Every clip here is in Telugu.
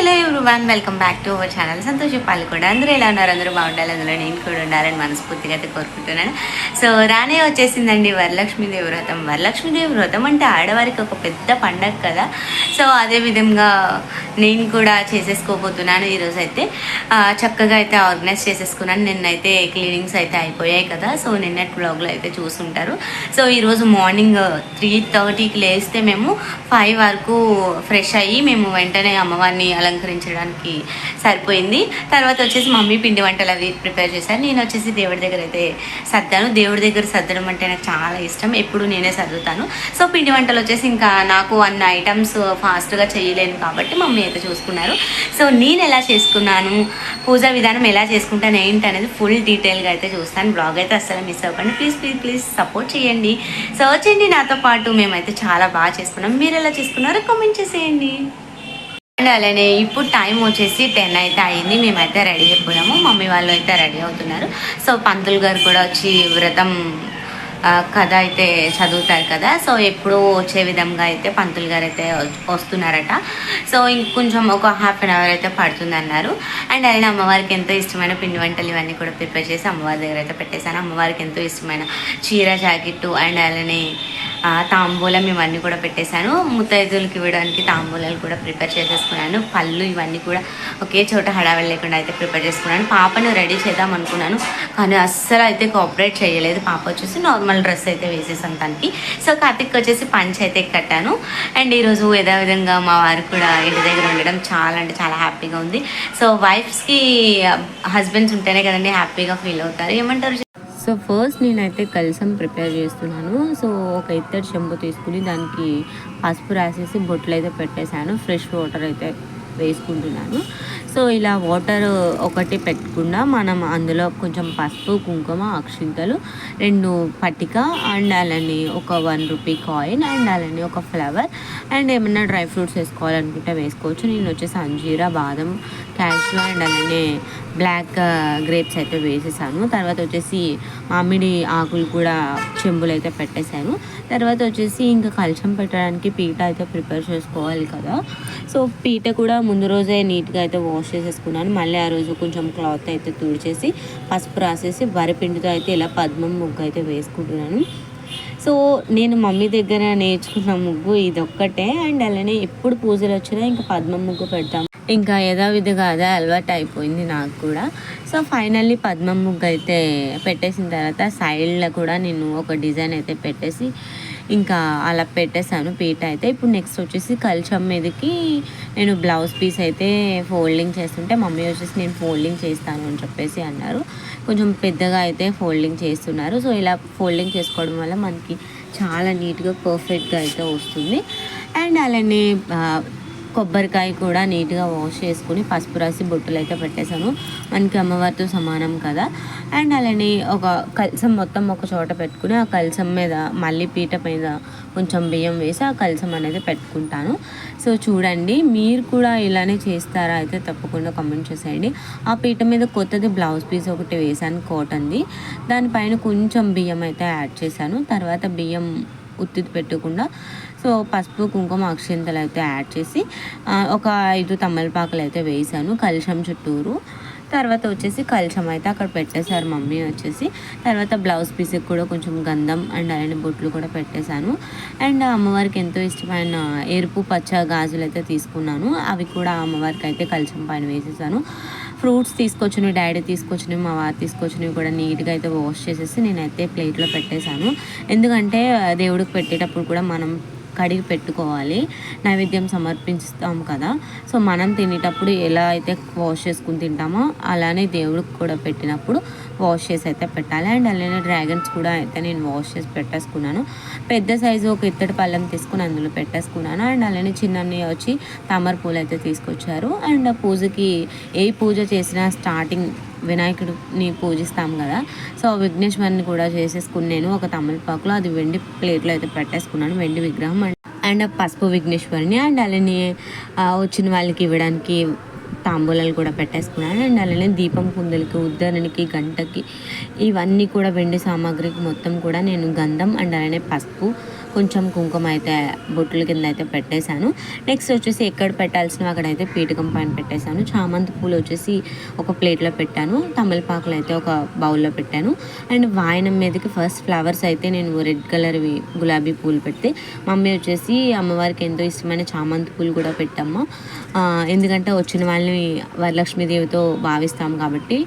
Hello one welcome back to our channel సంతోష పాలు కూడా. అందరూ ఎలా ఉన్నారు? అందరూ బాగుండాలి. అందులో నేను కూడా ఉండాలని మనస్ఫూర్తిగా అయితే కోరుకుంటున్నాను. సో రానే వచ్చేసిందండి వరలక్ష్మీదేవి వ్రతం. వరలక్ష్మీదేవి వ్రతం అంటే ఆడవారికి ఒక పెద్ద పండగ కదా. సో అదే విధంగా నేను కూడా చేసేసుకోబోతున్నాను ఈరోజు అయితే. చక్కగా అయితే ఆర్గనైజ్ చేసేసుకున్నాను. నిన్నైతే క్లీనింగ్స్ అయితే అయిపోయాయి కదా. సో నిన్నటి బ్లాగ్లో అయితే చూసుంటారు. సో ఈరోజు మార్నింగ్ త్రీ థర్టీకి లేస్తే మేము ఫైవ్ వరకు ఫ్రెష్ అయ్యి మేము వెంటనే అమ్మవారిని అలా అలంకరించడానికి సరిపోయింది. తర్వాత వచ్చేసి మమ్మీ పిండి వంటలు అవి ప్రిపేర్ చేశాను నేను వచ్చేసి దేవుడి దగ్గర అయితే సర్దాను. దేవుడి దగ్గర సర్దడం అంటే నాకు చాలా ఇష్టం. ఎప్పుడు నేనే సర్దుతాను. సో పిండి వంటలు వచ్చేసి ఇంకా నాకు అన్న ఐటమ్స్ ఫాస్ట్గా చేయలేను కాబట్టి మమ్మీ అయితే చూసుకున్నారు. సో నేను ఎలా చేసుకున్నాను పూజా విధానం ఎలా చేసుకుంటాను ఏంటి అనేది ఫుల్ డీటెయిల్గా అయితే చూస్తాను. బ్లాగ్ అయితే అస్సలు మిస్ అవ్వకండి. ప్లీజ్ ప్లీజ్ ప్లీజ్ సపోర్ట్ చేయండి. సో వచ్చేయండి నాతో పాటు. మేమైతే చాలా బాగా చేసుకున్నాం. మీరు ఎలా చేసుకున్నారో కామెంట్ చేసేయండి. అండ్ అలానే ఇప్పుడు టైం వచ్చేసి టెన్ అయితే అయింది. మేమైతే రెడీ అయిపోయాము. మమ్మీ వాళ్ళు అయితే రెడీ అవుతున్నారు. సో పంతులు గారు కూడా వచ్చి వ్రతం కథ అయితే చదువుతారు కదా. సో ఎప్పుడూ వచ్చే విధంగా అయితే పంతులు గారు అయితే వస్తున్నారట. సో ఇంకొంచెం ఒక హాఫ్ అన్ అవర్ అయితే పడుతుంది అన్నారు అండ్ అలానే అమ్మవారికి ఎంతో ఇష్టమైన పిండి వంటలు ఇవన్నీ కూడా ప్రిపేర్ చేసి అమ్మవారి దగ్గర అయితే పెట్టేశాను. అమ్మవారికి ఎంతో ఇష్టమైన చీర జాకెట్టు అండ్ అలానే తాంబూలం ఇవన్నీ కూడా పెట్టేశాను. ముత్తైదులకి ఇవ్వడానికి తాంబూలాలు కూడా ప్రిపేర్ చేసేసుకున్నాను. పళ్ళు ఇవన్నీ కూడా ఒకే చోట హడావిడి లేకుండా అయితే ప్రిపేర్ చేసుకున్నాను. పాపను రెడీ చేద్దాం అనుకున్నాను. కానీ అస్సలు అయితే కోఆపరేట్ చేయలేదు. పాప వచ్చేసి నార్మల్ డ్రెస్ అయితే వేసేసాం తనకి సో కార్తిక్ వచ్చేసి పంచ్ అయితే కట్టాను. అండ్ ఈరోజు యథావిధంగా మా వారు కూడా ఇంటి దగ్గర ఉండడం చాలా అంటే చాలా హ్యాపీగా ఉంది. సో వైఫ్స్కి హస్బెండ్స్ ఉంటేనే కదండి హ్యాపీగా ఫీల్ అవుతారు. ఏమంటారు? సో ఫస్ట్ నేనైతే కలసం ప్రిపేర్ చేస్తున్నాను. సో ఒక ఇత్తడి చెంబు తీసుకుని దానికి పసుపు రాసేసి బొట్లు అయితే పెట్టేశాను. ఫ్రెష్ వాటర్ అయితే వేసుకుంటున్నాను. సో ఇలా వాటర్ ఒకటి పెట్టకుండా మనం అందులో కొంచెం పసుపు కుంకుమ అక్షింతలు రెండు పట్టిక అండ్ అలానే ఒక వన్ రూపీ కాయిన్ అండ్ అలానే ఒక ఫ్లవర్ అండ్ ఏమైనా డ్రై ఫ్రూట్స్ వేసుకోవాలనుకుంటే వేసుకోవచ్చు. నేను వచ్చేసి అంజీరా బాదం క్యాష్యూ అండ్ అలానే బ్లాక్ గ్రేప్స్ అయితే వేసేసాను. తర్వాత వచ్చేసి మామిడి ఆకులు కూడా చెంబులు అయితే పెట్టేశాను. తర్వాత వచ్చేసి ఇంకా కలశం పెట్టడానికి పీట అయితే ప్రిపేర్ చేసుకోవాలి కదా. సో పీట కూడా ముందు రోజే నీట్గా అయితే వాష్ చేసేసుకున్నాను. మళ్ళీ ఆ రోజు కొంచెం క్లాత్ అయితే తుడిచేసి పసుపు రాసేసి వరిపిండితో అయితే ఇలా పద్మం ముగ్గు అయితే వేసుకుంటున్నాను. సో నేను మమ్మీ దగ్గర నేర్చుకున్న ముగ్గు ఇది ఒక్కటే అండ్ అలానే ఎప్పుడు పూజలు వచ్చినా ఇంకా పద్మం ముగ్గు పెడతాం. ఇంకా యథావిధిగా అదే అలవాటు అయిపోయింది నాకు కూడా. సో ఫైనల్లీ పద్మం ముగ్గు అయితే పెట్టేసిన తర్వాత సైడ్లో కూడా నేను ఒక డిజైన్ అయితే పెట్టేసి ఇంకా అలా పెట్టేశాను. పీట అయితే ఇప్పుడు నెక్స్ట్ వచ్చేసి కల్చం మీదకి నేను బ్లౌజ్ పీస్ అయితే ఫోల్డింగ్ చేస్తుంటే మమ్మీ వచ్చేసి నేను ఫోల్డింగ్ చేస్తాను అని చెప్పేసి అన్నారు. కొంచెం పెద్దగా అయితే ఫోల్డింగ్ చేస్తున్నారు. సో ఇలా ఫోల్డింగ్ చేసుకోవడం వల్ల మనకి చాలా నీట్గా పర్ఫెక్ట్గా అయితే వస్తుంది. అండ్ అలానే కొబ్బరికాయ కూడా నీట్గా వాష్ చేసుకుని పసుపు రాసి బొట్టులు అయితే పెట్టేశాను. మనకి అమ్మవారితో సమానం కదా. అండ్ అలానే ఒక కలసం మొత్తం ఒక చోట పెట్టుకుని ఆ కలసం మీద మళ్ళీ పీట మీద కొంచెం బియ్యం వేసి ఆ కలసం అనేది పెట్టుకుంటాను. సో చూడండి మీరు కూడా ఇలానే చేస్తారా అయితే తప్పకుండా కామెంట్ చేసేయండి. ఆ పీట మీద కొత్తది బ్లౌజ్ పీస్ ఒకటి వేసాను కాటన్ది దానిపైన కొంచెం బియ్యం అయితే యాడ్ చేశాను. తర్వాత బియ్యం ఉత్తిది పెట్టకుండా. సో పసుపు కుంకుమ అక్షింతలు అయితే యాడ్ చేసి ఒక ఐదు తమ్మలపాకులు అయితే వేసాను కలుషం చుట్టూరు. తర్వాత వచ్చేసి కలుషం అయితే అక్కడ పెట్టేశారు మమ్మీ వచ్చేసి. తర్వాత బ్లౌజ్ పీస్కి కూడా కొంచెం గంధం అండ్ అలాంటి బొట్లు కూడా పెట్టేశాను. అండ్ అమ్మవారికి ఎంతో ఇష్టమైన ఎరుపు పచ్చ గాజులు అయితే తీసుకున్నాను. అవి కూడా అమ్మవారికి అయితే కలుషం పైన వేసేసాను. ఫ్రూట్స్ తీసుకొచ్చినవి డాడీ తీసుకొచ్చినవి మా వారు తీసుకొచ్చినవి కూడా నీట్గా అయితే వాష్ చేసేసి నేనైతే ప్లేట్లో పెట్టేశాను. ఎందుకంటే దేవుడికి పెట్టేటప్పుడు కూడా మనం కడిగి పెట్టుకోవాలి. నైవేద్యం సమర్పిస్తాం కదా. సో మనం తినేటప్పుడు ఎలా అయితే వాష్ చేసుకుని తింటామో అలానే దేవుడికి కూడా పెట్టినప్పుడు వాష్ చేసి అయితే పెట్టాలి. అండ్ అలానే డ్రాగన్స్ కూడా అయితే నేను వాష్ చేసి పెట్టేసుకున్నాను. పెద్ద సైజు ఒక ఇత్తడి పళ్ళెం తీసుకుని అందులో పెట్టేసుకున్నాను. అండ్ అలానే చిన్నన్ని వచ్చి తామర పూలు అయితే తీసుకొచ్చారు. అండ్ పూజకి ఏ పూజ చేసినా స్టార్టింగ్ వినాయకుడిని పూజిస్తాం కదా. సో విఘ్నేశ్వరిని కూడా చేసేసుకుని నేను ఒక తమలపాకులో అది వెండి ప్లేట్లో అయితే పెట్టేసుకున్నాను వెండి విగ్రహం అండ్ అండ్ పసుపు విఘ్నేశ్వరిని అండ్ అలానే వచ్చిన వాళ్ళకి ఇవ్వడానికి తాంబూలాలు కూడా పెట్టేసుకున్నాను అండ్ అలానే దీపం కుందలకి ఉద్దరణకి గంటకి ఇవన్నీ కూడా వెండి సామాగ్రికి మొత్తం కూడా నేను గంధం అండ్ అలానే పసుపు కొంచెం కుంకుమ అయితే బొట్టుల కింద అయితే పెట్టేశాను. నెక్స్ట్ వచ్చేసి ఎక్కడ పెట్టాల్సిన అక్కడైతే పీఠకం పైన పెట్టేశాను. చామంతి పూలు వచ్చేసి ఒక ప్లేట్లో పెట్టాను. తమలపాకులు అయితే ఒక బౌల్లో పెట్టాను. అండ్ వాయనం మీదకి ఫస్ట్ ఫ్లవర్స్ అయితే నేను రెడ్ కలర్వి గులాబీ పూలు పెడితే మమ్మీ వచ్చేసి అమ్మవారికి ఎంతో ఇష్టమైన చామంతి పూలు కూడా పెట్టమ్మా. ఎందుకంటే వచ్చిన వాళ్ళని వరలక్ష్మీదేవితో భావిస్తాం కాబట్టి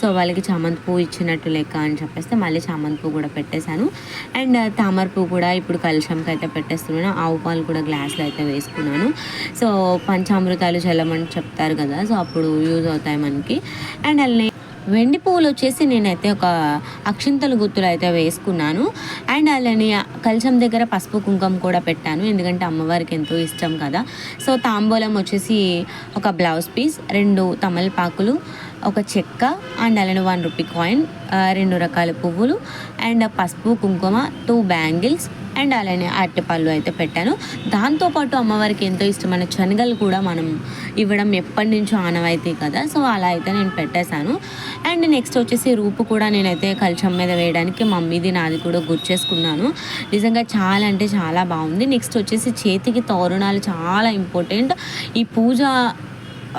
సో వాళ్ళకి చామంతి పువ్వు ఇచ్చినట్టు లెక్క అని చెప్పేస్తే మళ్ళీ చామంతి పువ్వు కూడా పెట్టేశాను. అండ్ తామర పువ్వు కూడా ఇప్పుడు కలుషంకి అయితే పెట్టేస్తున్నాను ఆవు పాలు కూడా గ్లాస్లో అయితే వేసుకున్నాను. సో పంచామృతాలు చల్లమని చెప్తారు కదా సో అప్పుడు యూజ్ అవుతాయి మనకి. అండ్ అలానే వెండి పువ్వులు వచ్చేసి నేనైతే ఒక అక్షింతలు గుత్తులు అయితే వేసుకున్నాను. అండ్ అలానే కలశం దగ్గర పసుపు కుంకుమ కూడా పెట్టాను ఎందుకంటే అమ్మవారికి ఎంతో ఇష్టం కదా. సో తాంబూలం వచ్చేసి ఒక బ్లౌజ్ పీస్ రెండు తమలపాకులు ఒక చెక్క అండ్ అలానే వన్ రూపీ కాయిన్ రెండు రకాల పువ్వులు అండ్ పసుపు కుంకుమ టూ బ్యాంగిల్స్ అండ్ అలానే అరటిపళ్ళు అయితే పెట్టాను. దాంతోపాటు అమ్మవారికి ఎంతో ఇష్టమైన శనగలు కూడా మనం ఇవ్వడం ఎప్పటి నుంచో ఆనవాయితీ కదా. సో అలా అయితే నేను పెట్టేశాను. అండ్ నెక్స్ట్ వచ్చేసి రూపు కూడా నేనైతే కల్చం మీద వేయడానికి మమ్మీది నాది కూడా గుర్చేసుకున్నాను నిజంగా చాలా అంటే చాలా బాగుంది. నెక్స్ట్ వచ్చేసి చేతికి తోరణాలు చాలా ఇంపార్టెంట్. ఈ పూజ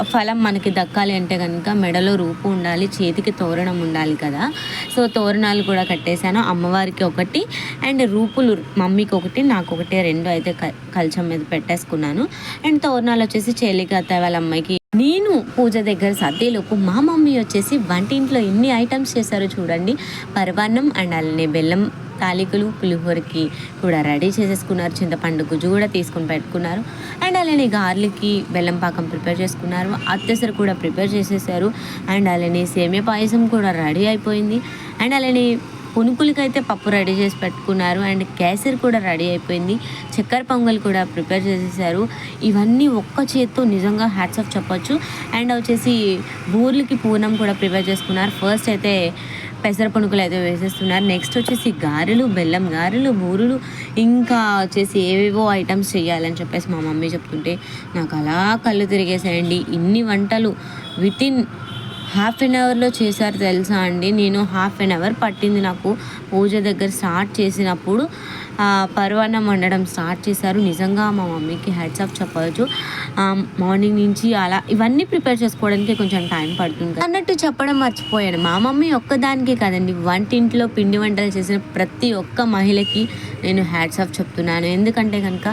ఫలం మనకి దక్కాలి అంటే కనుక మెడలో రూపు ఉండాలి చేతికి తోరణం ఉండాలి కదా. సో తోరణాలు కూడా కట్టేశాను. అమ్మవారికి ఒకటి అండ్ రూపులు మమ్మీకి ఒకటి నాకు ఒకటి రెండు అయితే క- కలచం మీద పెట్టేసుకున్నాను. అండ్ తోరణాలు వచ్చేసి చెల్లికి అత్తయ్య వాళ్ళ అమ్మాయికి. నేను పూజ దగ్గర సర్దేలోపు మా మమ్మీ వచ్చేసి వంటింట్లో ఎన్ని ఐటమ్స్ చేశారో చూడండి. పరవాన్నం అండ్ అలానే బెల్లం తాలికలు పులిహోరకి కూడా రెడీ చేసేసుకున్నారు. చింతపండు గుజ్జు కూడా తీసుకుని పెట్టుకున్నారు. అండ్ అలానే గార్లిక్కి బెల్లం పాకం ప్రిపేర్ చేసుకున్నారు. అత్తసరి కూడా ప్రిపేర్ చేసేసారు. అండ్ అలానే సేమియా పాయసం కూడా రెడీ అయిపోయింది. అండ్ అలానే పునుకులకైతే పప్పు రెడీ చేసి పెట్టుకున్నారు. అండ్ కేసరి కూడా రెడీ అయిపోయింది. చక్కెర పొంగల్ కూడా ప్రిపేర్ చేసేసారు. ఇవన్నీ ఒక్క చేత్తో నిజంగా హ్యాట్స్ ఆఫ్ చెప్పొచ్చు. అండ్ వచ్చేసి బూర్లకి పూర్ణం కూడా ప్రిపేర్ చేసుకున్నారు. ఫస్ట్ అయితే పెసర పునుకులు అయితే వేసేస్తున్నారు. నెక్స్ట్ వచ్చేసి గారెలు బెల్లం గారెలు బూరులు ఇంకా వచ్చేసి ఏవేవో ఐటమ్స్ చేయాలని చెప్పేసి మా మమ్మీ చెప్తుంటే నాకు అలా కళ్ళు తిరిగేసాయండి ఇన్ని వంటలు వితిన్ హాఫ్ అన్ అవర్లో చేశారు తెలుసా అండి? నేను హాఫ్ అన్ అవర్ పట్టింది నాకు. పూజ దగ్గర స్టార్ట్ చేసినప్పుడు ఆ, వండడం స్టార్ట్ చేశారు. నిజంగా మా మమ్మీకి హెడ్స్ ఆఫ్ చెప్పవచ్చు మార్నింగ్ నుంచి అలా ఇవన్నీ ప్రిపేర్ చేసుకోవడానికి కొంచెం టైం పడుతుంది అన్నట్టు చెప్పడం మర్చిపోయాను. మా మమ్మీ ఒక్కదానికే కాదండి. వంటింట్లో పిండి వంటలు చేసిన ప్రతి ఒక్క మహిళకి నేను హ్యాట్స్ ఆఫ్ చెప్తున్నాను. ఎందుకంటే కనుక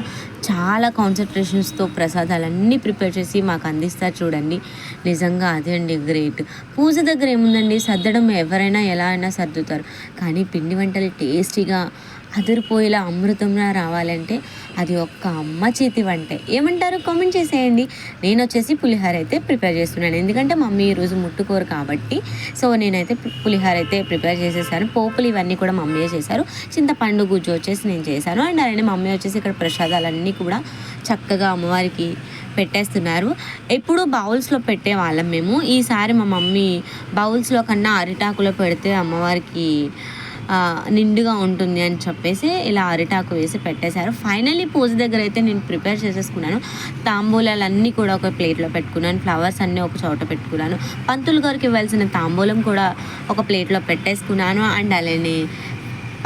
చాలా కాన్సన్ట్రేషన్స్తో ప్రసాదాలన్నీ ప్రిపేర్ చేసి మాకు అందిస్తారు చూడండి. నిజంగా అదే అండి గ్రేట్ పూజ దగ్గర ఏముందండి? సర్దడం ఎవరైనా ఎలా అయినా సర్దుతారు. కానీ పిండి వంటలు టేస్టీగా అదిరిపోయేలా అమృతంలా రావాలంటే అది ఒక్క అమ్మ చేతి వంటే. ఏమంటారు? కామెంట్ చేసేయండి. నేను వచ్చేసి పులిహోర అయితే ప్రిపేర్ చేస్తున్నాను. ఎందుకంటే మమ్మీ ఈరోజు ముట్టుకోరు కాబట్టి. సో నేనైతే పులిహార పులిహోర అయితే ప్రిపేర్ చేసేసాను. పోపులు ఇవన్నీ కూడా మమ్మీయే చేశారు. చింతపండు గుజ్జు వచ్చేసి నేను చేశాను. అండ్ అలానే మమ్మీ వచ్చేసి ఇక్కడ ప్రసాదాలన్నీ కూడా చక్కగా అమ్మవారికి పెట్టేస్తున్నారు. ఎప్పుడు బౌల్స్లో పెట్టే వాళ్ళం మేము. ఈసారి మా మమ్మీ బౌల్స్లో కన్నా అరిటాకులో పెడితే అమ్మవారికి నిండుగా ఉంటుంది అని చెప్పేసి ఇలా అరిటాకు వేసి పెట్టేశారు. ఫైనల్లీ పూజ దగ్గర అయితే నేను ప్రిపేర్ చేసేసుకున్నాను. తాంబూలాలన్నీ కూడా ఒక ప్లేట్లో పెట్టుకున్నాను. ఫ్లవర్స్ అన్నీ ఒక చోట పెట్టుకున్నాను. పంతులు గారికి ఇవ్వాల్సిన తాంబూలం కూడా ఒక ప్లేట్లో పెట్టేసుకున్నాను. అండ్ అలానే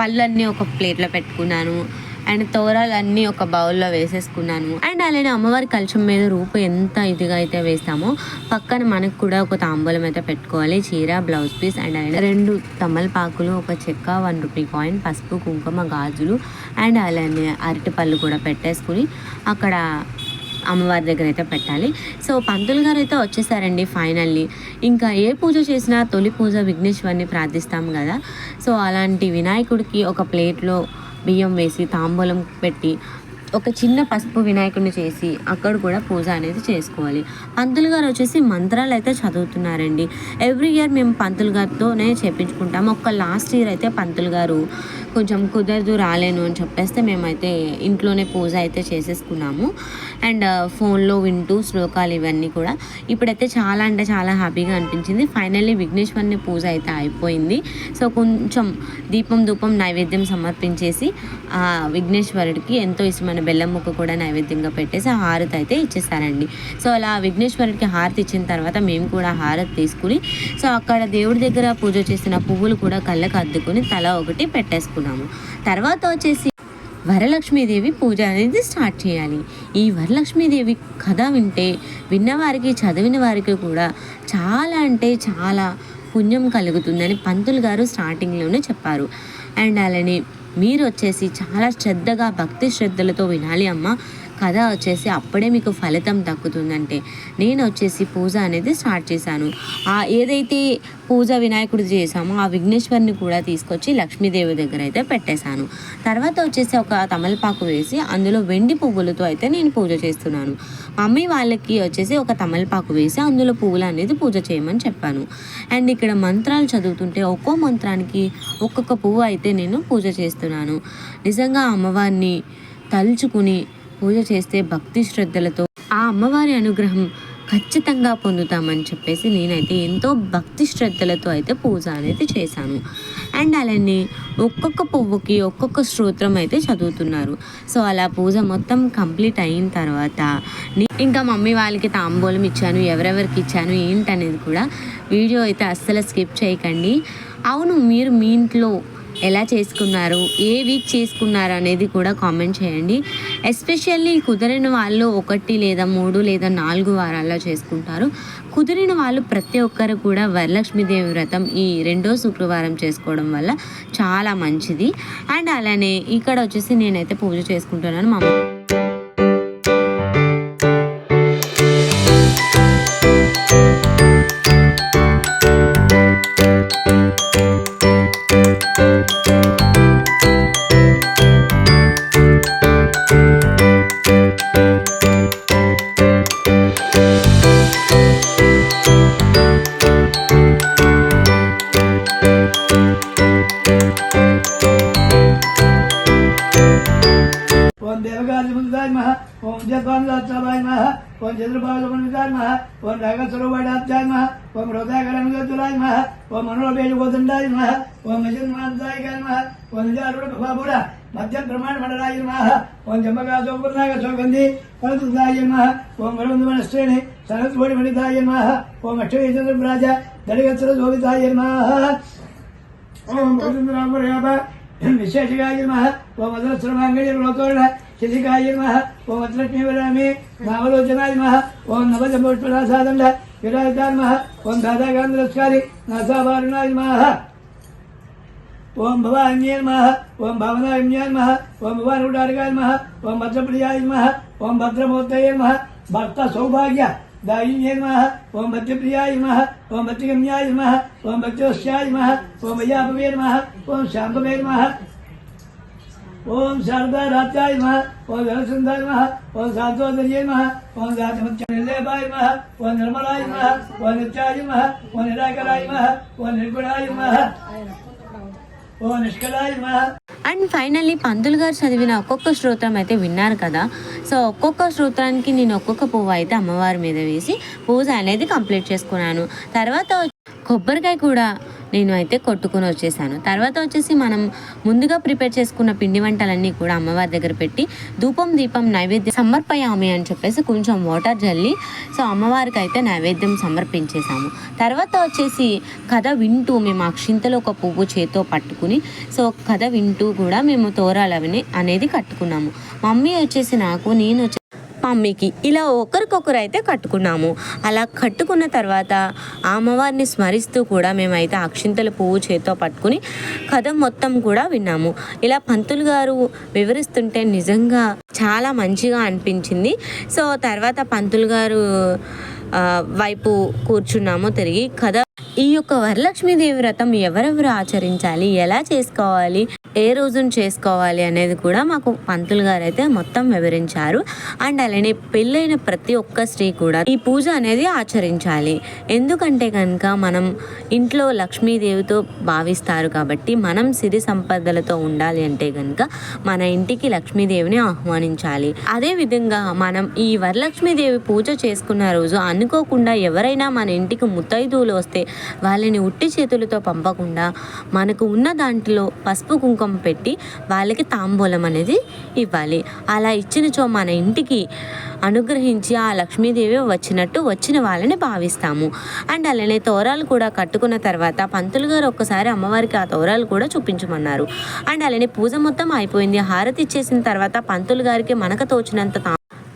పళ్ళన్నీ ఒక ప్లేట్లో పెట్టుకున్నాను. అండ్ తోరాలన్నీ ఒక బౌల్లో వేసేసుకున్నాను. అండ్ అలానే అమ్మవారి కలశం మీద రూపు ఎంత ఇదిగా అయితే వేస్తామో పక్కన మనకు కూడా ఒక తాంబూలం అయితే పెట్టుకోవాలి. చీర బ్లౌజ్ పీస్ అండ్ రెండు తమలపాకులు ఒక చెక్క వన్ రూపీ కాయిన్ పసుపు కుంకుమ గాజులు అండ్ అలానే అరటిపళ్ళు కూడా పెట్టేసుకుని అక్కడ అమ్మవారి దగ్గర అయితే పెట్టాలి. సో పంతులు గారు అయితే వచ్చేసారండి ఫైనల్లీ. ఇంకా ఏ పూజ చేసినా తొలి పూజ విఘ్నేశ్వరిని ప్రార్థిస్తాం కదా. సో అలాంటి వినాయకుడికి ఒక ప్లేట్లో బియ్యం వేసి తాంబూలం పెట్టి ఒక చిన్న పసుపు వినాయకుడిని చేసి అక్కడ కూడా పూజ అనేది చేసుకోవాలి. పంతులు గారు వచ్చేసి మంత్రాలు అయితే చదువుతున్నారండి. ఎవ్రీ ఇయర్ మేము పంతులు గారితోనే చేపించుకుంటాము ఒక్క లాస్ట్ ఇయర్ అయితే పంతులు గారు కొంచెం కుదరదు రాలేను అని చెప్పేస్తే మేమైతే ఇంట్లోనే పూజ అయితే చేసేసుకున్నాము. అండ్ ఫోన్లో వింటూ శ్లోకాలు ఇవన్నీ కూడా. ఇప్పుడైతే చాలా అంటే చాలా హ్యాపీగా అనిపించింది. ఫైనల్లీ విఘ్నేశ్వరుని పూజ అయితే అయిపోయింది. సో కొంచెం దీపం ధూపం నైవేద్యం సమర్పించేసి ఆ విఘ్నేశ్వరుడికి ఎంతో ఇష్టమైన బెల్లం ముక్క కూడా నైవేద్యంగా పెట్టేసి ఆ హారతి అయితే ఇచ్చేసారండి సో అలా విఘ్నేశ్వరుడికి హారతి ఇచ్చిన తర్వాత మేము కూడా హారతి తీసుకుని సో అక్కడ దేవుడి దగ్గర పూజ చేసిన పువ్వులు కూడా కళ్ళకు అద్దుకుని తల ఒకటి పెట్టేసుకున్నాము. తర్వాత వచ్చేసి వరలక్ష్మీదేవి పూజ అనేది స్టార్ట్ చేయాలి. ఈ వరలక్ష్మీదేవి కథ వింటే విన్నవారికి చదివిన వారికి కూడా చాలా అంటే చాలా పుణ్యం కలుగుతుందని పంతులు గారు స్టార్టింగ్లోనే చెప్పారు. అండ్ అలానే మీరు వచ్చేసి చాలా శ్రద్ధగా భక్తి శ్రద్ధలతో వినాలి అమ్మ. కథ వచ్చేసి అప్పుడే మీకు ఫలితం దక్కుతుందంటే నేను వచ్చేసి పూజ అనేది స్టార్ట్ చేశాను. ఆ ఏదైతే పూజ వినాయకుడు చేశామో ఆ విఘ్నేశ్వరిని కూడా తీసుకొచ్చి లక్ష్మీదేవి దగ్గర అయితే పెట్టేశాను. తర్వాత వచ్చేసి ఒక తమలపాకు వేసి అందులో వెండి పువ్వులతో అయితే నేను పూజ చేస్తున్నాను. మమ్మీ వాళ్ళకి వచ్చేసి ఒక తమలపాకు వేసి అందులో పువ్వులు అనేది పూజ చేయమని చెప్పాను. అండ్ ఇక్కడ మంత్రాలు చదువుతుంటే ఒక్కో మంత్రానికి ఒక్కొక్క పువ్వు అయితే నేను పూజ చేస్తున్నాను. నిజంగా అమ్మవారిని తలుచుకుని పూజ చేస్తే భక్తి శ్రద్ధలతో ఆ అమ్మవారి అనుగ్రహం ఖచ్చితంగా పొందుతామని చెప్పేసి నేనైతే ఎంతో భక్తి శ్రద్ధలతో అయితే పూజ అనేది చేశాను. అండ్ అలానే ఒక్కొక్క పువ్వుకి ఒక్కొక్క స్తోత్రం అయితే చదువుతున్నారు. సో అలా పూజ మొత్తం కంప్లీట్ అయిన తర్వాత ఇంకా మమ్మీ వాళ్ళకి తాంబూలం ఇచ్చాను ఎవరెవరికి ఇచ్చాను ఏంటనేది కూడా వీడియో అయితే అస్సలు స్కిప్ చేయకండి. అవును మీరు మీ ఇంట్లో ఎలా చేసుకున్నారు ఏ వీక్ చేసుకున్నారు అనేది కూడా కామెంట్ చేయండి. ఎస్పెషల్లీ కుదిరిన వాళ్ళు ఒకటి లేదా మూడు లేదా నాలుగు వారాల్లో చేసుకుంటారు. కుదిరిన వాళ్ళు ప్రతి ఒక్కరు కూడా వరలక్ష్మీదేవి వ్రతం ఈ రెండో శుక్రవారం చేసుకోవడం వల్ల చాలా మంచిది. అండ్ అలానే ఇక్కడ వచ్చేసి నేనైతే పూజ చేసుకుంటున్నాను. మా ओम गणबंधुमनश्चे सरस्वतीपण्डिताय नमः ओम अक्षयचन्द्रराज दलिगत्सरशोभिताय नमः ओम गोविन्दरामर्याप विशेषकाय नमः ओम अदरस्रमाङ्गलोतोरण शिशिकाय नमः ओम अत्रक्ष्मीवरामे नावलोचनाय नमः ओम नवजम्बोष्परासादण्ड विराजता नमः ओम दादाकान्तरस्कारी नासावारुणाय नमः ओम भवान्य नमः ओम भावनाय नमः ओम भवानुडारकाय नमः ओम भद्रप्रियाय नमः ओम भद्रमूर्तये नमः भर्त सौभाग्य दायिन्ये नमः ओम भद्रप्रियाय ओम भद्रगम्याय ओम भद्रोस्याय ओम अयापवे ओम शाम्भवे ओम शारदा ओम जलसंधाय ओम साधोदर्य ओम जातमत्यलेभाय ओम निर्मलाय ओम नित्याय ओम निराकराय निर्गुणाय అండ్ ఫైనల్లీ పంతులు గారు చదివిన ఒక్కొక్క స్తోత్రం అయితే విన్నారు కదా. సో ఒక్కొక్క స్తోత్రానికి నేను ఒక్కొక్క పువ్వు అయితే అమ్మవారి మీద వేసి పూజ అనేది కంప్లీట్ చేసుకున్నాను. తర్వాత కొబ్బరికాయ కూడా నేను అయితే కొట్టుకుని వచ్చేసాను. తర్వాత వచ్చేసి మనం ముందుగా ప్రిపేర్ చేసుకున్న పిండి వంటలన్నీ కూడా అమ్మవారి దగ్గర పెట్టి ధూపం దీపం నైవేద్యం సమర్పయామి అని చెప్పేసి కొంచెం వాటర్ జల్లి సో అమ్మవారికి అయితే నైవేద్యం సమర్పించేసాము తర్వాత వచ్చేసి కథ వింటూ మేము అక్షింతలో ఒక పువ్వు చేతో పట్టుకుని సో కథ వింటూ కూడా మేము తోరాలు అవి అనేది కట్టుకున్నాము. మమ్మీ వచ్చేసి నాకు నేను వచ్చి మమ్మీకి ఇలా ఒకరికొకరు అయితే కట్టుకున్నాము. అలా కట్టుకున్న తర్వాత అమ్మవారిని స్మరిస్తూ కూడా మేమైతే అక్షింతల పువ్వు చేతితో పట్టుకుని కథ మొత్తం కూడా విన్నాము. ఇలా పంతులు గారు వివరిస్తుంటే నిజంగా చాలా మంచిగా అనిపించింది. సో తర్వాత పంతులు గారు వైపు కూర్చున్నాము తిరిగి కథ ఈ యొక్క వరలక్ష్మీదేవి వ్రతం ఎవరెవరు ఆచరించాలి? ఎలా చేసుకోవాలి? ఏ రోజున చేసుకోవాలి అనేది కూడా మాకు పంతులు గారు అయితే మొత్తం వివరించారు. అండ్ అలానే పెళ్ళైన ప్రతి ఒక్క స్త్రీ కూడా ఈ పూజ అనేది ఆచరించాలి. ఎందుకంటే కనుక మనం ఇంట్లో లక్ష్మీదేవితో భావిస్తారు కాబట్టి మనం సిరి సంపదలతో ఉండాలి అంటే కనుక మన ఇంటికి లక్ష్మీదేవిని ఆహ్వానించాలి. అదే విధంగా మనం ఈ వరలక్ష్మీదేవి పూజ చేసుకున్న రోజు అనుకోకుండా ఎవరైనా మన ఇంటికి ముత్తైదువులు వస్తే వాళ్ళని ఉట్టి చేతులతో పంపకుండా మనకు ఉన్న దాంట్లో పసుపు కుంకుమ పెట్టి వాళ్ళకి తాంబూలం అనేది ఇవ్వాలి. అలా ఇచ్చినచో మన ఇంటికి అనుగ్రహించి ఆ లక్ష్మీదేవి వచ్చినట్టు వచ్చిన వాళ్ళని భావిస్తాము. అండ్ అలానే తోరాలు కూడా కట్టుకున్న తర్వాత పంతులు గారు ఒక్కసారి అమ్మవారికి ఆ తోరాలు కూడా చూపించమన్నారు. అండ్ అలానే పూజ మొత్తం అయిపోయింది. హారతి ఇచ్చేసిన తర్వాత పంతులు గారికి మనకు తోచినంత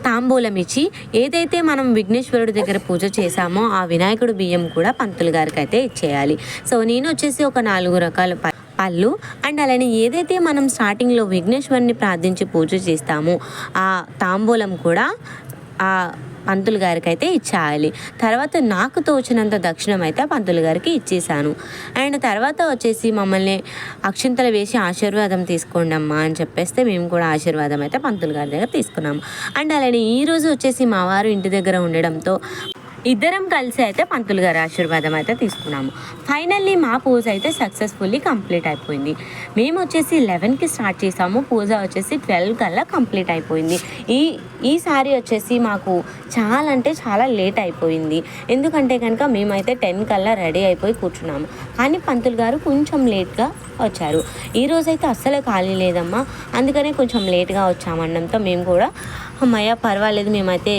తాంబూలం ఇచ్చి ఏదైతే మనం విఘ్నేశ్వరుడి దగ్గర పూజ చేశామో ఆ వినాయకుడు బియ్యం కూడా పంతులు గారికి అయితే ఇచ్చేయాలి. సో నేను వచ్చేసి ఒక నాలుగు రకాల ప- పళ్ళు అండ్ అలానే ఏదైతే మనం స్టార్టింగ్లో విఘ్నేశ్వరుని ప్రార్థించి పూజ చేస్తామో ఆ తాంబూలం కూడా ఆ పంతులు గారికి అయితే ఇచ్చేయాలి తర్వాత నాకు తోచినంత దక్షిణం అయితే పంతులు గారికి ఇచ్చేసాను అండ్ తర్వాత వచ్చేసి మమ్మల్ని అక్షింతలు వేసి ఆశీర్వాదం తీసుకోండి అమ్మా అని చెప్పేస్తే మేము కూడా ఆశీర్వాదం అయితే పంతులు గారి దగ్గర తీసుకున్నాము. అండ్ అలానే ఈరోజు వచ్చేసి మా వారు ఇంటి దగ్గర ఉండడంతో ఇద్దరం కలిసి అయితే పంతులు గారి ఆశీర్వాదం అయితే తీసుకున్నాము. ఫైనల్లీ మా పూజ అయితే సక్సెస్ఫుల్లీ కంప్లీట్ అయిపోయింది. మేము వచ్చేసి లెవెన్కి స్టార్ట్ చేసాము. పూజ వచ్చేసి ట్వెల్వ్ కల్లా కంప్లీట్ అయిపోయింది. ఈ ఈసారి వచ్చేసి మాకు చాలా అంటే చాలా లేట్ అయిపోయింది. ఎందుకంటే కనుక మేమైతే టెన్ కల్లా రెడీ అయిపోయి కూర్చున్నాము. కానీ పంతులు గారు కొంచెం లేట్గా వచ్చారు. ఈరోజు అయితే అస్సలు ఖాళీ లేదమ్మా. అందుకనే కొంచెం లేట్గా వచ్చామన్నంతో మేము కూడా అమ్మయ్య పర్వాలేదు. మేమైతే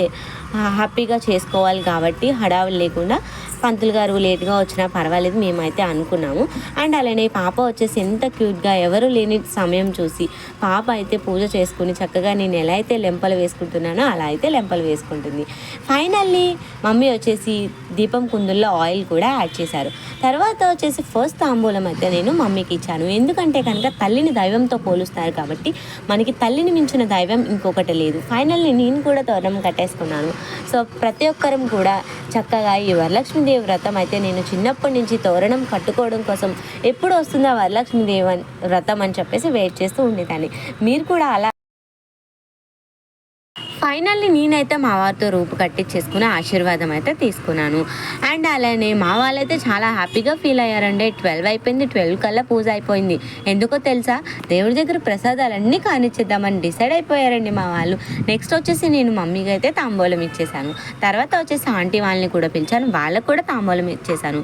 హ్యాపీగా చేసుకోవాలి కాబట్టి హడావులు లేకుండా పంతులు గారు లేట్గా వచ్చినా పర్వాలేదు మేమైతే అనుకున్నాము. అండ్ అలానే పాప వచ్చేసి ఎంత క్యూట్గా ఎవరు లేని సమయం చూసి పాప అయితే పూజ చేసుకుని చక్కగా నేను ఎలా అయితే లెంపలు వేసుకుంటున్నానో అలా అయితే లెంపలు వేసుకుంటుంది. ఫైనల్లీ మమ్మీ వచ్చేసి దీపం కుందుల్లో ఆయిల్ కూడా యాడ్ చేశారు. తర్వాత వచ్చేసి ఫస్ట్ తాంబూలం అయితే నేను మమ్మీకి ఇచ్చాను. ఎందుకంటే కనుక తల్లిని దైవంతో పోలుస్తారు కాబట్టి మనకి తల్లిని మించిన దైవం ఇంకొకటి లేదు. ఫైనల్లీ నేను కూడా తోరణం కట్టేసుకున్నాను. సో ప్రతి ఒక్కరం కూడా చక్కగా ఈ వరలక్ష్మీదేవి వ్రతం. అయితే నేను చిన్నప్పటి నుంచి తోరణం కట్టుకోవడం కోసం ఎప్పుడు వస్తుందా వరలక్ష్మీదేవి వ్రతం అని చెప్పేసి వెయిట్ చేస్తూ ఉండేదాన్ని. మీరు కూడా అలా ఫైనల్లీ నేనైతే మా వారితో రూపు కట్టించేసుకుని ఆశీర్వాదం అయితే తీసుకున్నాను. అండ్ అలానే మా వాళ్ళైతే చాలా హ్యాపీగా ఫీల్ అయ్యారండి. ట్వెల్వ్ అయిపోయింది ట్వెల్వ్ కల్లా పూజ అయిపోయింది. ఎందుకో తెలుసా? దేవుడి దగ్గర ప్రసాదాలన్నీ కానిచ్చేద్దామని డిసైడ్ అయిపోయారండి మా వాళ్ళు. నెక్స్ట్ వచ్చేసి నేను మమ్మీకి అయితే తాంబూలం ఇచ్చేసాను తర్వాత వచ్చేసి ఆంటీ వాళ్ళని కూడా పిలిచాను. వాళ్ళకు కూడా తాంబూలం ఇచ్చేసాను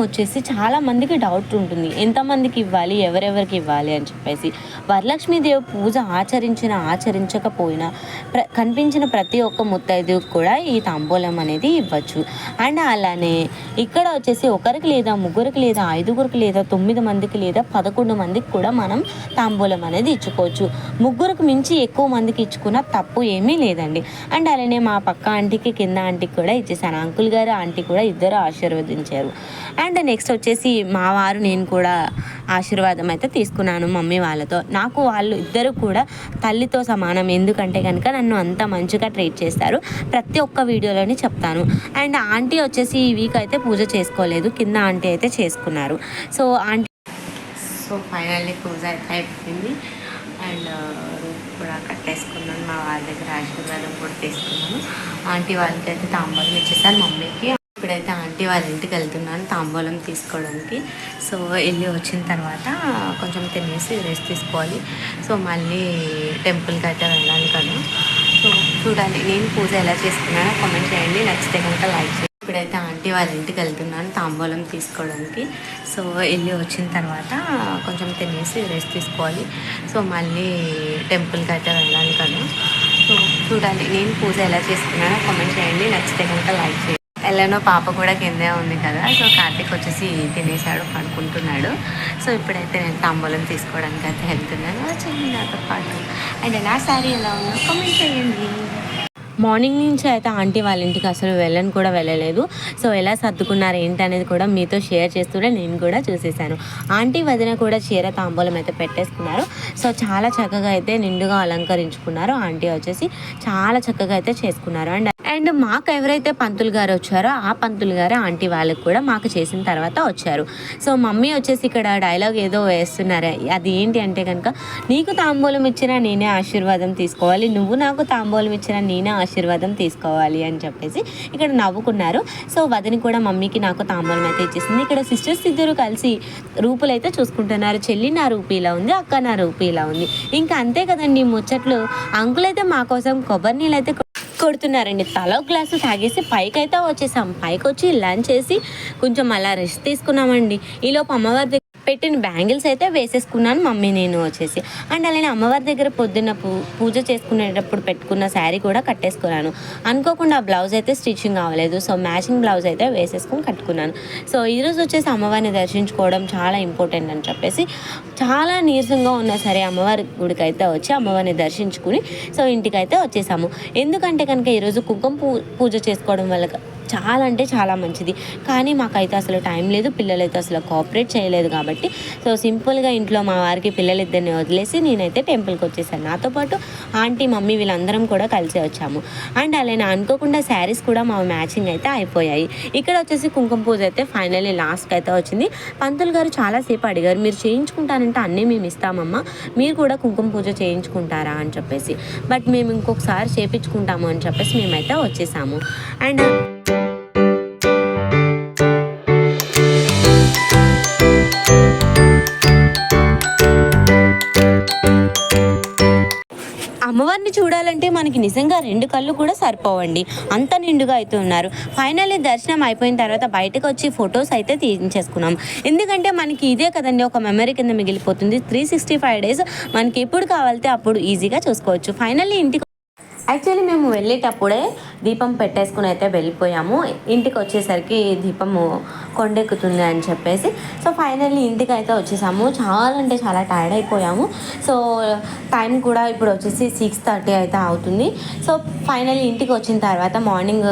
వచ్చేసి చాలామందికి డౌట్ ఉంటుంది. ఎంతమందికి ఇవ్వాలి ఎవరెవరికి ఇవ్వాలి అని చెప్పేసి. వరలక్ష్మీదేవి పూజ ఆచరించిన ఆచరించకపోయినా ప్ర కనిపించిన ప్రతి ఒక్క ముత్తైదుకు కూడా ఈ తాంబూలం అనేది ఇవ్వచ్చు. అండ్ అలానే ఇక్కడ వచ్చేసి ఒకరికి లేదా ముగ్గురికి లేదా ఐదుగురికి లేదా తొమ్మిది మందికి లేదా పదకొండు మందికి కూడా మనం తాంబూలం అనేది ఇచ్చుకోవచ్చు. ముగ్గురికి మించి ఎక్కువ మందికి ఇచ్చుకున్న తప్పు ఏమీ లేదండి. అండ్ అలానే మా పక్క ఆంటీకి కింద ఆంటీకి కూడా ఇచ్చేసాను. అంకుల్ గారు ఆంటీ కూడా ఇద్దరు ఆశీర్వదించారు. అండ్ అండ్ నెక్స్ట్ వచ్చేసి మా వారు నేను కూడా ఆశీర్వాదం అయితే తీసుకున్నాను మమ్మీ వాళ్ళతో. నాకు వాళ్ళు ఇద్దరు కూడా తల్లితో సమానం. ఎందుకంటే కనుక నన్ను అంత మంచిగా ట్రీట్ చేస్తారు. ప్రతి ఒక్క వీడియోలోని చెప్తాను. అండ్ ఆంటీ వచ్చేసి ఈ వీక్ అయితే పూజ చేసుకోలేదు. కింద ఆంటీ అయితే చేసుకున్నారు. So aunty so finally puja అయితే అయిపోయింది. అండ్ రూమ్ uh, కూడా కట్టేసుకున్నాను. మా వాళ్ళ దగ్గర ఆశీర్వాదం కూడా తీసుకున్నాను. ఆంటీ వాళ్ళకి అయితే తాంబూలం ఇచ్చేసాను మమ్మీకి. ఇప్పుడైతే ఆంటీ వాళ్ళ ఇంటికి వెళ్తున్నాను తాంబూలం తీసుకోవడానికి. సో వెళ్ళి వచ్చిన తర్వాత కొంచెం తినేసి రెస్ట్ తీసుకోవాలి. సో మళ్ళీ టెంపుల్కి అయితే వెళ్ళాలి కదా. సో చూడాలి నేను పూజ ఎలా చేసుకున్నానో కామెంట్ చేయండి. నచ్చితే కనుక లైక్ చేయండి. ఇప్పుడైతే ఆంటీ వాళ్ళ ఇంటికి వెళ్తున్నాను తాంబూలం తీసుకోవడానికి. సో వెళ్ళి వచ్చిన తర్వాత కొంచెం తినేసి రెస్ట్ తీసుకోవాలి. సో మళ్ళీ టెంపుల్కి అయితే వెళ్ళాలి కదా. సో చూడాలి నేను పూజ ఎలా చేసుకున్నానో కామెంట్ చేయండి. నచ్చితే కనుక లైక్ చేయండి. ఎలానో పాప కూడా కిందే ఉంది కదా. సో కార్తీక్ వచ్చేసి తినేసాడు పడుకుంటున్నాడు. సో ఇప్పుడైతే నేను తాంబూలం తీసుకోవడానికి అయితే వెళ్తున్నాను. వచ్చేయండి నాతో పాటు. అండ్ నా శారీ ఎలా ఉందో కమెంట్ చేయండి. మార్నింగ్ నుంచి అయితే ఆంటీ వాళ్ళ ఇంటికి అసలు వెళ్ళని కూడా వెళ్ళలేదు. సో ఎలా సర్దుకున్నారు ఏంటి అనేది కూడా మీతో షేర్ చేస్తుంటే నేను కూడా చూసేసాను ఆంటీ వదిన కూడా చీర తాంబూలం అయితే పెట్టేసుకున్నారు. సో చాలా చక్కగా అయితే నిండుగా అలంకరించుకున్నారు. ఆంటీ వచ్చేసి చాలా చక్కగా అయితే చేసుకున్నారు. అండ్ అండ్ మాకు ఎవరైతే పంతులు గారు వచ్చారో ఆ పంతులు గారు ఆంటీ వాళ్ళకి కూడా మాకు చేసిన తర్వాత వచ్చారు. సో మమ్మీ వచ్చేసి ఇక్కడ డైలాగ్ ఏదో వేస్తున్నారు. అది ఏంటి అంటే కనుక నీకు తాంబూలం ఇచ్చినా నేనే ఆశీర్వాదం తీసుకోవాలి. నువ్వు నాకు తాంబూలం ఇచ్చినా నేనే ఆశీర్వాదం తీసుకోవాలి అని చెప్పేసి ఇక్కడ నవ్వుకున్నారు. సో వదిని కూడా మమ్మీకి నాకు తాంబూలం అయితే ఇచ్చేసింది. ఇక్కడ సిస్టర్స్ ఇద్దరు కలిసి రూపులు అయితే చూసుకుంటున్నారు. చెల్లి నా రూపు ఇలా ఉంది అక్క నా రూపు ఇలా ఉంది. ఇంకా అంతే కదండి ముచ్చట్లు. అంకులైతే అయితే మా కోసం కొబ్బరి నీళ్ళు అయితే కొడుతున్నారండి. తల గ్లాసు తాగేసి పైకి అయితే వచ్చేసాం. పైకి వచ్చి లంచ్ చేసి కొంచెం అలా రెస్ట్ తీసుకున్నామండి. ఈలోపు అమ్మవారి దగ్గర పెట్టిన బ్యాంగిల్స్ అయితే వేసేసుకున్నాను మమ్మీ నేను వచ్చేసి. అండ్ అలానే అమ్మవారి దగ్గర పొద్దున్న పూ పూజ చేసుకునేటప్పుడు పెట్టుకున్న శారీ కూడా కట్టేసుకున్నాను. అనుకోకుండా ఆ బ్లౌజ్ అయితే స్టిచ్చింగ్ అవ్వలేదు. సో మ్యాచింగ్ బ్లౌజ్ అయితే వేసేసుకుని కట్టుకున్నాను. సో ఈరోజు వచ్చేసి అమ్మవారిని దర్శించుకోవడం చాలా ఇంపార్టెంట్ అని చెప్పేసి చాలా నీరసంగా ఉన్నా సరే అమ్మవారి గుడికి అయితే వచ్చి అమ్మవారిని దర్శించుకుని సో ఇంటికైతే వచ్చేసాము. ఎందుకంటే కనుక ఈరోజు కుంకుమ పూ పూజ చేసుకోవడం వల్ల చాలా అంటే చాలా మంచిది. కానీ మాకైతే అసలు టైం లేదు పిల్లలైతే అసలు కోఆపరేట్ చేయలేదు కాబట్టి. సో సింపుల్గా ఇంట్లో మా వారికి పిల్లలిద్దరిని వదిలేసి నేనైతే టెంపుల్కి వచ్చేసాను. నాతో పాటు ఆంటీ మమ్మీ వీళ్ళందరం కూడా కలిసి వచ్చాము. అండ్ అలానే అనుకోకుండా శారీస్ కూడా మా మ్యాచింగ్ అయితే అయిపోయాయి. ఇక్కడ వచ్చేసి కుంకుమ పూజ అయితే ఫైనల్లీ లాస్ట్కి అయితే వచ్చింది. పంతులు గారు చాలాసేపు అడిగారు మీరు చేయించుకుంటానంటే అన్నీ మేము ఇస్తామమ్మా. మీరు కూడా కుంకుమ పూజ చేయించుకుంటారా? అని చెప్పేసి. బట్ మేము ఇంకొకసారి చేయించుకుంటాము అని చెప్పేసి మేమైతే వచ్చేసాము. అండ్ చూడాలంటే నిజంగా రెండు కళ్ళు కూడా సరిపోవండి. అంత నిండుగా అయితే ఉన్నారు. ఫైనల్లీ దర్శనం అయిపోయిన తర్వాత బయటకు వచ్చి ఫొటోస్ అయితే తీయించేసుకున్నాం. ఎందుకంటే మనకి ఇదే కదండి ఒక మెమరీ కింద మిగిలిపోతుంది. త్రీ సిక్స్టీ ఫైవ్ డేస్ మనకి ఎప్పుడు కావాలితే అప్పుడు ఈజీగా చూసుకోవచ్చు. ఫైనల్లీ ఇంటికి యాక్చువల్లీ మేము వెళ్ళేటప్పుడే దీపం పెట్టేసుకుని అయితే వెళ్ళిపోయాము. ఇంటికి వచ్చేసరికి దీపము కొండెక్కుతుంది అని చెప్పేసి. సో ఫైనల్లీ ఇంటికి అయితే వచ్చేసాము. చాలా అంటే చాలా టైర్డ్ అయిపోయాము. సో టైం కూడా ఇప్పుడు వచ్చేసి సిక్స్ థర్టీ అయితే అవుతుంది. సో ఫైనల్లీ ఇంటికి వచ్చిన తర్వాత మార్నింగ్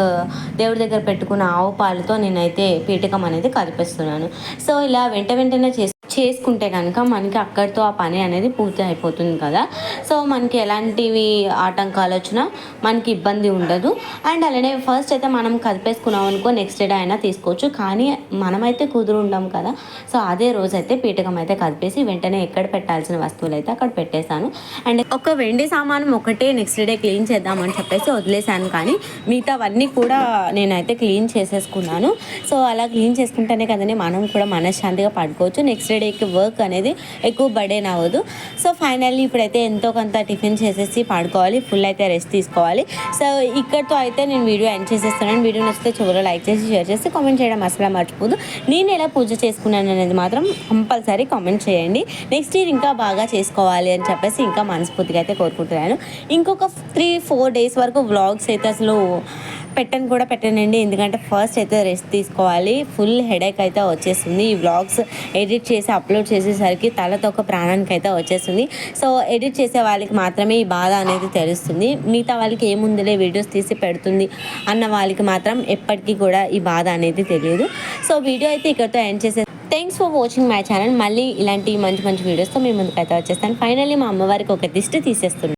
దేవుడి దగ్గర పెట్టుకున్న ఆవు పాలతో నేనైతే పీఠకం అనేది కలిపేస్తున్నాను సో ఇలా వెంట వెంటనే చేసి చేసుకుంటే కనుక మనకి అక్కడితో ఆ పని అనేది పూర్తి అయిపోతుంది కదా. సో మనకి ఎలాంటివి ఆటంకాలు వచ్చినా మనకి ఇబ్బంది ఉండదు. అండ్ అలానే ఫస్ట్ అయితే మనం కలిపేసుకున్నాం అనుకో నెక్స్ట్ డే అయినా తీసుకోవచ్చు. కానీ మనమైతే కుదురు ఉండం కదా. సో అదే రోజు అయితే పీఠకం అయితే కలిపేసి వెంటనే ఎక్కడ పెట్టాల్సిన వస్తువులు అయితే అక్కడ పెట్టేశాను. అండ్ ఒక వెండి సామానం ఒకటే నెక్స్ట్ డే క్లీన్ చేద్దామని చెప్పేసి వదిలేశాను. కానీ మిగతావన్నీ కూడా నేనైతే క్లీన్ చేసేసుకున్నాను. సో అలా క్లీన్ చేసుకుంటేనే కదండి మనం కూడా మనశ్శాంతిగా పడుకోవచ్చు. నెక్స్ట్ డే డేకి వర్క్ అనేది ఎక్కువ బర్డెన్ అవ్వదు. సో ఫైనల్లీ ఇప్పుడైతే ఎంతో కొంత టిఫిన్ చేసేసి పడుకోవాలి. ఫుల్ అయితే రెస్ట్ తీసుకోవాలి. సో ఇక్కడితో అయితే నేను వీడియో ఎండ్ చేసేస్తున్నాను. వీడియో నచ్చితే చివరిలో లైక్ చేసి షేర్ చేసి కామెంట్ చేయడం అసలు మర్చిపోదు. నేను ఎలా పూజ చేసుకున్నాను అనేది మాత్రం కంపల్సరీ కామెంట్ చేయండి. నెక్స్ట్ ఇయర్ ఇంకా బాగా చేసుకోవాలి అని చెప్పేసి ఇంకా మనస్ఫూర్తిగా అయితే కోరుకుంటున్నాను. ఇంకొక త్రీ ఫోర్ డేస్ వరకు వ్లాగ్స్ అయితే అసలు పెట్టను కూడా పెట్టనండి. ఎందుకంటే ఫస్ట్ అయితే రెస్ట్ తీసుకోవాలి. ఫుల్ హెడేక్ అయితే వచ్చేస్తుంది. ఈ వ్లాగ్స్ ఎడిట్ చేసి అప్లోడ్ చేసేసరికి తలతో ఒక ప్రాణానికి అయితే వచ్చేస్తుంది. సో ఎడిట్ చేసే వాళ్ళకి మాత్రమే ఈ బాధ అనేది తెలుస్తుంది. మిగతా వాళ్ళకి ఏముందిలే వీడియోస్ తీసి పెడుతుంది అన్న వాళ్ళకి మాత్రం ఎప్పటికీ కూడా ఈ బాధ అనేది తెలియదు. సో వీడియో అయితే ఇక్కడితో ఎండ్ చేసే thanks for watching my channel మళ్ళీ ఇలాంటి మంచి మంచి వీడియోస్తో మేము ముందుకైతే వచ్చేస్తాను. ఫైనల్లీ మా అమ్మవారికి ఒక దిష్టి తీసేస్తున్నాను